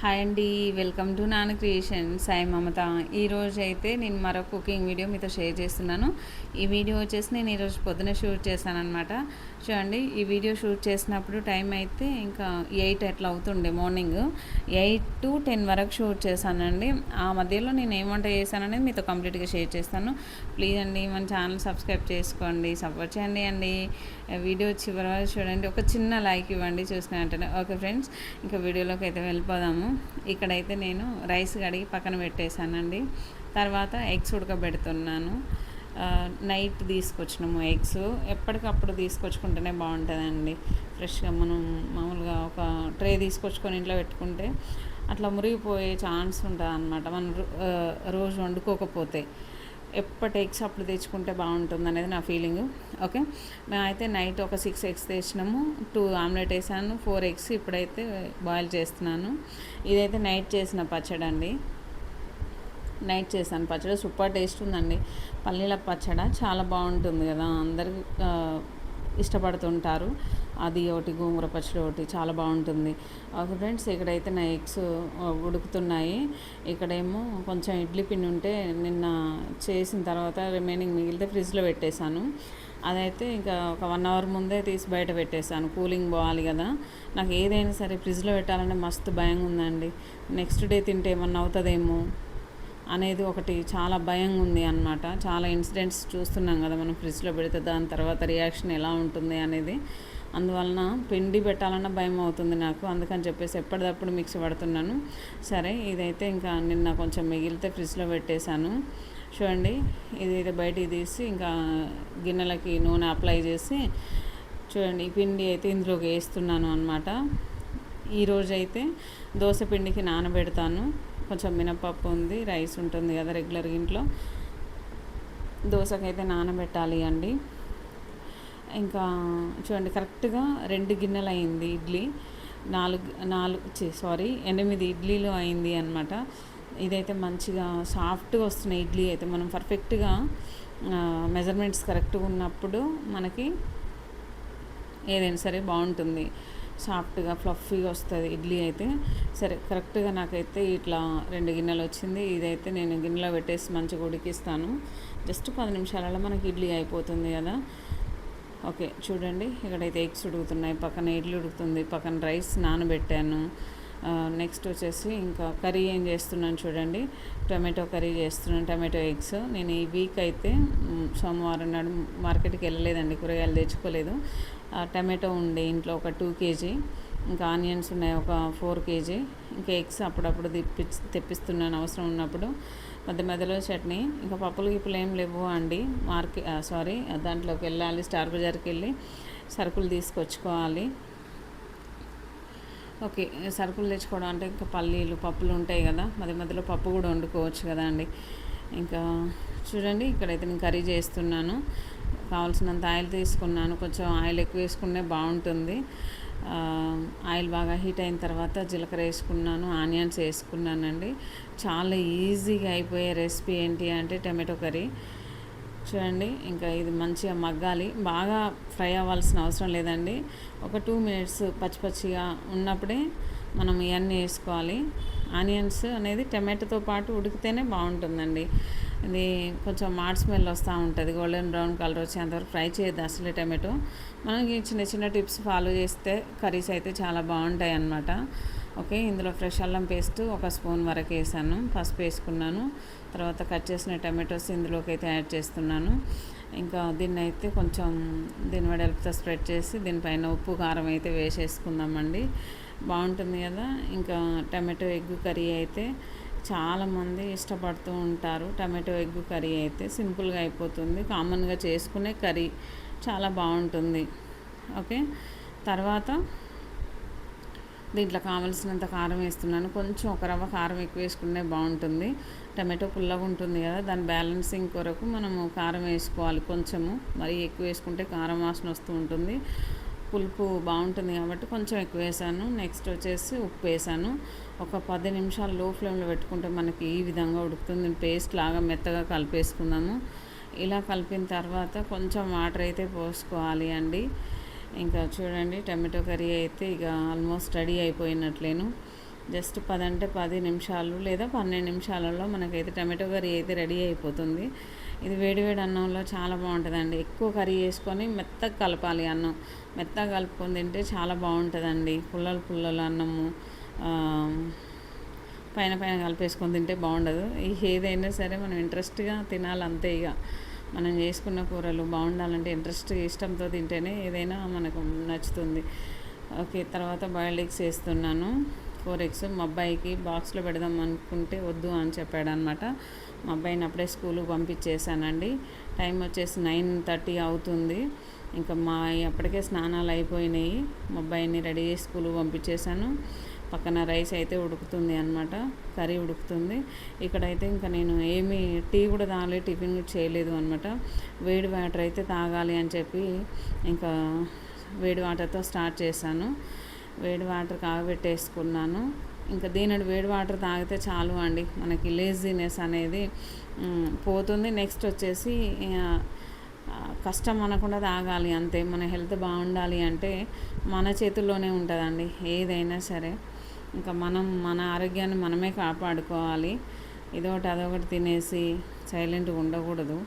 Hi అండి welcome to Nanna creation Sai Mamata. ఈరోజు అయితే నేను మరో కుకింగ్ వీడియో మీతో షేర్ చేస్తున్నాను. ఈ వీడియో వచ్చేసి నేను ఈరోజు పొద్దున షూట్ చేశాను అనమాట చూడండి ఈ వీడియో షూట్ చేసినప్పుడు టైం అయితే ఇంకా ఎయిట్ అట్లా అవుతుండే మార్నింగ్. ఎయిట్ టు టెన్ వరకు షూట్ చేశానండి. ఆ మధ్యలో నేను ఏం వంట చేశాననేది మీతో కంప్లీట్గా షేర్ చేస్తాను. ప్లీజ్ అండి మన ఛానల్ సబ్స్క్రైబ్ చేసుకోండి సపోర్ట్ చేయండి అండి. వీడియో చివరి వరకు చూడండి. ఒక చిన్న లైక్ ఇవ్వండి చూసిన వెంటనే. ఓకే ఫ్రెండ్స్ ఇంకా వీడియోలోకి అయితే వెళ్ళిపోదాము. ఇక్కడైతే నేను రైస్ కడిగి పక్కన పెట్టేశానండి. తర్వాత ఎగ్స్ ఉడకబెడుతున్నాను. నైట్ తీసుకొచ్చినాము ఎగ్స్. ఎప్పటికప్పుడు తీసుకొచ్చుకుంటేనే బాగుంటుందండి. ఫ్రెష్గా మనం మామూలుగా ఒక ట్రే తీసుకొచ్చుకొని ఇంట్లో పెట్టుకుంటే అట్లా మురిగిపోయే ఛాన్స్ ఉంటుంది అనమాట మనం రోజు వండుకోకపోతే. ఎప్పటి ఎగ్స్ అప్పుడు తెచ్చుకుంటే బాగుంటుంది అనేది నా ఫీలింగ్. ఓకే? మేమైతే నైట్ ఒక సిక్స్ ఎగ్స్ తెచ్చినాము. టూ ఆమ్లెట్ వేసాను. ఫోర్ ఎగ్స్ ఇప్పుడైతే బాయిల్ చేస్తున్నాను. ఇదైతే నైట్ చేసిన పచ్చడి అండి నైట్ చేశాను పచ్చడి. సూపర్ టేస్ట్ ఉందండి. పల్లీల పచ్చడి. చాలా బాగుంటుంది కదా. అందరికీ ఇష్టపడుతుంటారు. అది ఒకటి గోంగూర పచ్చడి ఒకటి చాలా బాగుంటుంది. ఫ్రెండ్స్ ఇక్కడైతే నా ఎగ్స్ ఉడుకుతున్నాయి. ఇక్కడేమో కొంచెం ఇడ్లీ పిండి ఉంటే నిన్న చేసిన తర్వాత రిమైనింగ్ మిగిలితే ఫ్రిడ్జ్లో పెట్టేశాను. అదైతే ఇంకా ఒక వన్ అవర్ ముందే తీసి బయట పెట్టేశాను. కూలింగ్ పోవాలి కదా. నాకు ఏదైనా సరే ఫ్రిడ్జ్లో పెట్టాలంటే మస్తు భయంగా ఉందండి. నెక్స్ట్ డే తింటే ఏమన్నా అవుతుందేమో అనేది ఒకటి చాలా భయంగా ఉంది అన్నమాట. చాలా ఇన్సిడెంట్స్ చూస్తున్నాం కదా మనం ఫ్రిడ్జ్లో పెడితే దాని తర్వాత రియాక్షన్ ఎలా ఉంటుంది అనేది. అందువలన పిండి పెట్టాలన్న భయం అవుతుంది నాకు. అందుకని చెప్పేసి ఎప్పటికప్పుడు మిక్సీ పడుతున్నాను. సరే ఇదైతే ఇంకా నిన్న కొంచెం మిగిలితే ఫ్రిడ్జ్లో పెట్టేశాను. చూడండి ఇది ఇది బయటికి తీసి ఇంకా గిన్నెలకి నూనె అప్లై చేసి చూడండి ఈ పిండి అయితే ఇందులోకి వేస్తున్నాను అనమాట ఈరోజు అయితే దోశ పిండికి నానబెడతాను. కొంచెం మినపప్పు ఉంది రైస్ ఉంటుంది కదా రెగ్యులర్ ఇంట్లో. దోశకైతే నానబెట్టాలి అండి. ఇంకా చూడండి కరెక్ట్గా రెండు గిన్నెలు అయింది ఇడ్లీ. నాలుగు నాలుగు సారీ ఎనిమిది ఇడ్లీలు అయింది అనమాట ఇదైతే మంచిగా సాఫ్ట్గా వస్తున్నాయి ఇడ్లీ అయితే. మనం పర్ఫెక్ట్గా మెజర్మెంట్స్ కరెక్ట్గా ఉన్నప్పుడు మనకి ఏదైనా సరే బాగుంటుంది. సాఫ్ట్గా ఫ్లఫీగా వస్తుంది ఇడ్లీ అయితే. సరే కరెక్ట్గా నాకైతే ఇట్లా రెండు గిన్నెలు వచ్చింది. ఇదైతే నేను గిన్నెలో పెట్టేసి మంచిగా ఉడికిస్తాను. జస్ట్ పది నిమిషాలలో మనకి ఇడ్లీ అయిపోతుంది కదా. ఓకే చూడండి. ఇక్కడైతే ఎగ్స్ ఉడుకుతున్నాయి. పక్కన ఇడ్లీ ఉడుకుతుంది. పక్కన రైస్ నానబెట్టాను. నెక్స్ట్ వచ్చేసి ఇంకా కర్రీ ఏం చేస్తున్నాను చూడండి. టమాటో కర్రీ చేస్తున్నాను. Tomato eggs. నేను ఈ వీక్ అయితే సోమవారం నాడు మార్కెట్కి వెళ్ళలేదండి. కూరగాయలు తెచ్చుకోలేదు. ఆ, టమాటో ఉండే ఇంట్లో ఒక టూ కేజీ. ఇంకా ఆనియన్స్ ఉన్నాయి ఒక ఫోర్ కేజీ. ఇంకా ఎగ్స్ అప్పుడప్పుడు తెప్పి తెప్పిస్తున్నాను. అవసరం ఉన్నప్పుడు మధ్య మధ్యలో చట్నీ. ఇంకా పప్పులు గిప్పులు ఏం లేవు అండి. మార్కెట్ సారీ దాంట్లోకి వెళ్ళాలి. స్టార్ బజార్కి వెళ్ళి సరుకులు తీసుకొచ్చుకోవాలి. ఓకే సరుకులు తెచ్చుకోవడం అంటే ఇంకా పల్లీలు పప్పులు ఉంటాయి కదా. మధ్య మధ్యలో పప్పు కూడా వండుకోవచ్చు కదా అండి. ఇంకా చూడండి ఇక్కడైతే నేను కర్రీ చేస్తున్నాను. కావాల్సినంత ఆయిల్ తీసుకున్నాను. కొంచెం ఆయిల్ ఎక్కువ వేసుకునే బాగుంటుంది. ఆయిల్ బాగా హీట్ అయిన తర్వాత జీలకర్ర వేసుకున్నాను ఆనియన్స్ వేసుకున్నానండి. చాలా ఈజీగా అయిపోయే రెసిపీ ఏంటి అంటే టమాటో కర్రీ. చూడండి ఇంకా ఇది మంచిగా మగ్గాలి. బాగా ఫ్రై అవ్వాల్సిన అవసరం లేదండి. ఒక టూ మినిట్స్ పచ్చి పచ్చిగా ఉన్నప్పుడే మనం ఇవన్నీ వేసుకోవాలి. ఆనియన్స్ అనేది టమాటోతో పాటు ఉడికితేనే బాగుంటుందండి. ఇది కొంచెం మాడ్ స్మెల్ వస్తూ ఉంటుంది. గోల్డెన్ బ్రౌన్ కలర్ వచ్చేంతవరకు ఫ్రై చేయొద్దు అసలు టమాటో. మనకి చిన్న చిన్న టిప్స్ ఫాలో చేస్తే కర్రీస్ అయితే చాలా బాగుంటాయి అన్నమాట. ఓకే ఇందులో ఫ్రెష్ అల్లం పేస్ట్ ఒక స్పూన్ వరకు వేసాను. పసుపు వేసుకున్నాను. తర్వాత కట్ చేసిన టమాటోస్ ఇందులోకి అయితే యాడ్ చేస్తున్నాను. ఇంకా దీన్ని అయితే కొంచెం దీని వెడల్పుతో స్ప్రెడ్ చేసి దీనిపైన ఉప్పు కారం అయితే వేసేసుకుందామండి. బాగుంటుంది కదా? ఇంకా టమాటో ఎగ్ కర్రీ అయితే చాలామంది ఇష్టపడుతూ ఉంటారు. టమాటో ఎగ్ కర్రీ అయితే సింపుల్గా అయిపోతుంది. కామన్గా చేసుకునే కర్రీ చాలా బాగుంటుంది. ఓకే? తర్వాత దీంట్లో కావలసినంత కారం వేస్తున్నాను. కొంచెం ఒక రవ్వ కారం ఎక్కువ వేసుకునే బాగుంటుంది. టమాటో పుల్లగా ఉంటుంది కదా దాని బ్యాలెన్సింగ్ కొరకు మనము కారం వేసుకోవాలి. కొంచెము మరి ఎక్కువ వేసుకుంటే కారం వాసన వస్తూ ఉంటుంది. పులుపు బాగుంటుంది కాబట్టి కొంచెం ఎక్కువ వేసాను. నెక్స్ట్ వచ్చేసి ఉప్పు వేసాను. ఒక పది నిమిషాలు లో ఫ్లేమ్లో పెట్టుకుంటే మనకి ఈ విధంగా ఉడుకుతుంది. పేస్ట్ లాగా మెత్తగా కలిపేసుకుందాము ఇలా కలిపిన తర్వాత కొంచెం వాటర్ అయితే పోసుకోవాలి అండి. ఇంకా చూడండి టమాటో కర్రీ అయితే ఇక ఆల్మోస్ట్ రెడీ అయిపోయినట్లేను. జస్ట్ పది అంటే పది నిమిషాలు లేదా పన్నెండు నిమిషాలలో మనకైతే టమాటో కర్రీ అయితే రెడీ అయిపోతుంది. ఇది వేడివేడి అన్నంలో చాలా బాగుంటుందండి. ఎక్కువ కర్రీ చేసుకొని మెత్తగా కలపాలి అన్నం. మెత్తగా కలుపుకొని తింటే చాలా బాగుంటుందండి. పుల్లలు పుల్లలు అన్నము పైన పైన కలిపేసుకొని తింటే బాగుండదు. ఏదైనా సరే మనం ఇంట్రెస్ట్గా తినాలి అంతే ఇక మనం చేసుకున్న కూరలు బాగుండాలంటే ఇంట్రెస్ట్ ఇష్టంతో తింటేనే ఏదైనా మనకు నచ్చుతుంది. ఓకే తర్వాత బాయిల్డ్ ఎగ్స్ వేస్తున్నాను. ఫోర్ ఎగ్స్ మా అబ్బాయికి బాక్స్లో పెడదాం అనుకుంటే వద్దు అని చెప్పాడు అనమాట మా అబ్బాయిని అప్పుడే స్కూల్కి పంపించేసానండి టైం వచ్చేసి నైన్ థర్టీ అవుతుంది. ఇంకా మా అప్పటికే స్నానాలు అయిపోయినాయి. మా అబ్బాయిని రెడీ చేసి స్కూల్కి పంపించేశాను. పక్కన రైస్ అయితే ఉడుకుతుంది అనమాట కర్రీ ఉడుకుతుంది. ఇక్కడైతే ఇంకా నేను ఏమీ టీ కూడా తాగలేదు టిఫిన్ కూడా చేయలేదు అనమాట వేడి వాటర్ అయితే తాగాలి అని చెప్పి ఇంకా వేడి వాటర్తో స్టార్ట్ చేశాను. వేడి వాటర్ కాగబెట్టేసుకున్నాను. ఇంకా దీనిని వేడి వాటర్ తాగితే చాలు అండి. మనకి లేజీనెస్ అనేది పోతుంది. నెక్స్ట్ వచ్చేసి కష్టం అనకుండా తాగాలి అంతే. మన హెల్త్ బాగుండాలి అంటే మన చేతుల్లోనే ఉంటుందండి ఏదైనా సరే. ఇంకా మనం మన ఆరోగ్యాన్ని మనమే కాపాడుకోవాలి. ఇదొకటి అదొకటి తినేసి సైలెంట్గా ఉండకూడదు.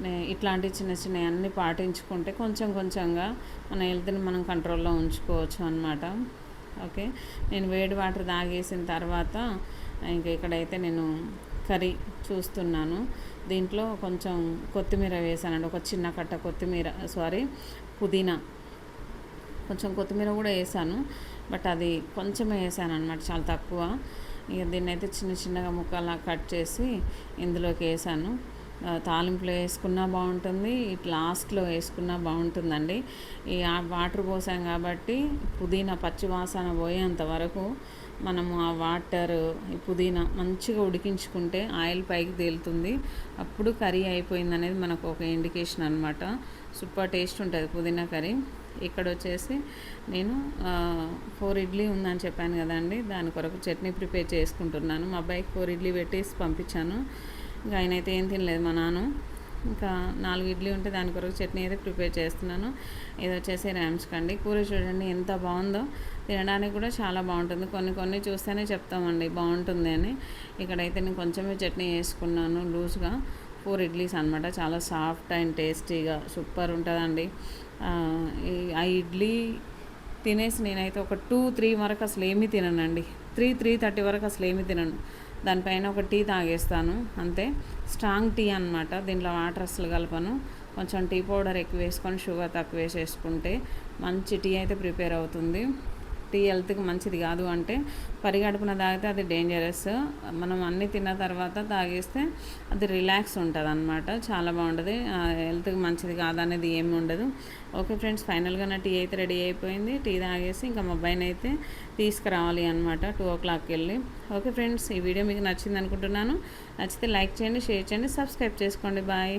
ఇట్లాంటి చిన్న చిన్న అన్నీ పాటించుకుంటే కొంచెం కొంచెంగా మన హెల్త్ని మనం కంట్రోల్లో ఉంచుకోవచ్చు అనమాట ఓకే? నేను వేడి వాటర్ తాగేసిన తర్వాత ఇంకా ఇక్కడైతే నేను కర్రీ చూస్తున్నాను. దీంట్లో కొంచెం కొత్తిమీర వేసానండి. ఒక చిన్న కట్ట కొత్తిమీర సారీ పుదీనా. కొంచెం కొత్తిమీర కూడా వేసాను. బట్ అది కొంచెమే వేసాను అనమాట చాలా తక్కువ. ఇక దీన్ని అయితే చిన్న చిన్నగా ముక్కలా కట్ చేసి ఇందులోకి వేసాను. తాలింపులో వేసుకున్నా బాగుంటుంది ఇటు లాస్ట్లో వేసుకున్నా బాగుంటుందండి. ఈ ఆ వాటర్ పోసాం కాబట్టి పుదీనా పచ్చివాసన పోయేంత వరకు మనము ఆ వాటర్ ఈ పుదీనా మంచిగా ఉడికించుకుంటే ఆయిల్ పైకి తేలుతుంది. అప్పుడు కర్రీ అయిపోయింది అనేది మనకు ఒక ఇండికేషన్ అనమాట సూపర్ టేస్ట్ ఉంటుంది పుదీనా కర్రీ. ఇక్కడ వచ్చేసి నేను ఫోర్ ఇడ్లీ ఉందని చెప్పాను కదండి. దాని కొరకు చట్నీ ప్రిపేర్ చేసుకుంటున్నాను. మా అబ్బాయికి ఫోర్ ఇడ్లీ పెట్టేసి పంపించాను. ఇంకా ఆయన అయితే ఏం తినలేదు మా నాన్న. ఇంకా నాలుగు ఇడ్లీ ఉంటే దాని కొరకు చట్నీ అయితే ప్రిపేర్ చేస్తున్నాను. ఇది వచ్చేసి రామ్స్కండి కూర చూడండి ఎంత బాగుందో. తినడానికి కూడా చాలా బాగుంటుంది. కొన్ని కొన్ని చూస్తేనే చెప్తామండి బాగుంటుంది అని. ఇక్కడైతే నేను కొంచెమే చట్నీ వేసుకున్నాను లూజ్గా. ఫోర్ ఇడ్లీస్ అనమాట చాలా సాఫ్ట్ అండ్ టేస్టీగా సూపర్ ఉంటుందండి. ఆ, ఈ ఆ ఇడ్లీ తినేసి నేనైతే ఒక టూ త్రీ వరకు అసలు ఏమీ తిననండి. త్రీ త్రీ థర్టీ వరకు అసలు ఏమీ తినను. దానిపైన ఒక టీ తాగేస్తాను అంతే. స్ట్రాంగ్ టీ అనమాట దీంట్లో వాటర్ అసలు కలపను. కొంచెం టీ పౌడర్ ఎక్కువ వేసుకొని షుగర్ తక్కువ వేసేసుకుంటే మంచి టీ అయితే ప్రిపేర్ అవుతుంది. టీ హెల్త్కి మంచిది కాదు అంటే పరిగడుపున తాగితే అది డేంజరస్. మనం అన్నీ తిన్న తర్వాత తాగేస్తే అది రిలాక్స్ ఉంటుంది అనమాట చాలా బాగుంటుంది. ఆ, హెల్త్కి మంచిది కాదనేది ఏమి ఉండదు. ఓకే ఫ్రెండ్స్ ఫైనల్గా నా టీ అయితే రెడీ అయిపోయింది. టీ తాగేసి ఇంకా మా అబ్బాయిని అయితే తీసుకురావాలి అనమాట టూ ఓ క్లాక్కి వెళ్ళి. ఓకే ఫ్రెండ్స్ ఈ వీడియో మీకు నచ్చింది అనుకుంటున్నాను. నచ్చితే లైక్ చేయండి షేర్ చేయండి సబ్స్క్రైబ్ చేసుకోండి. బాయ్.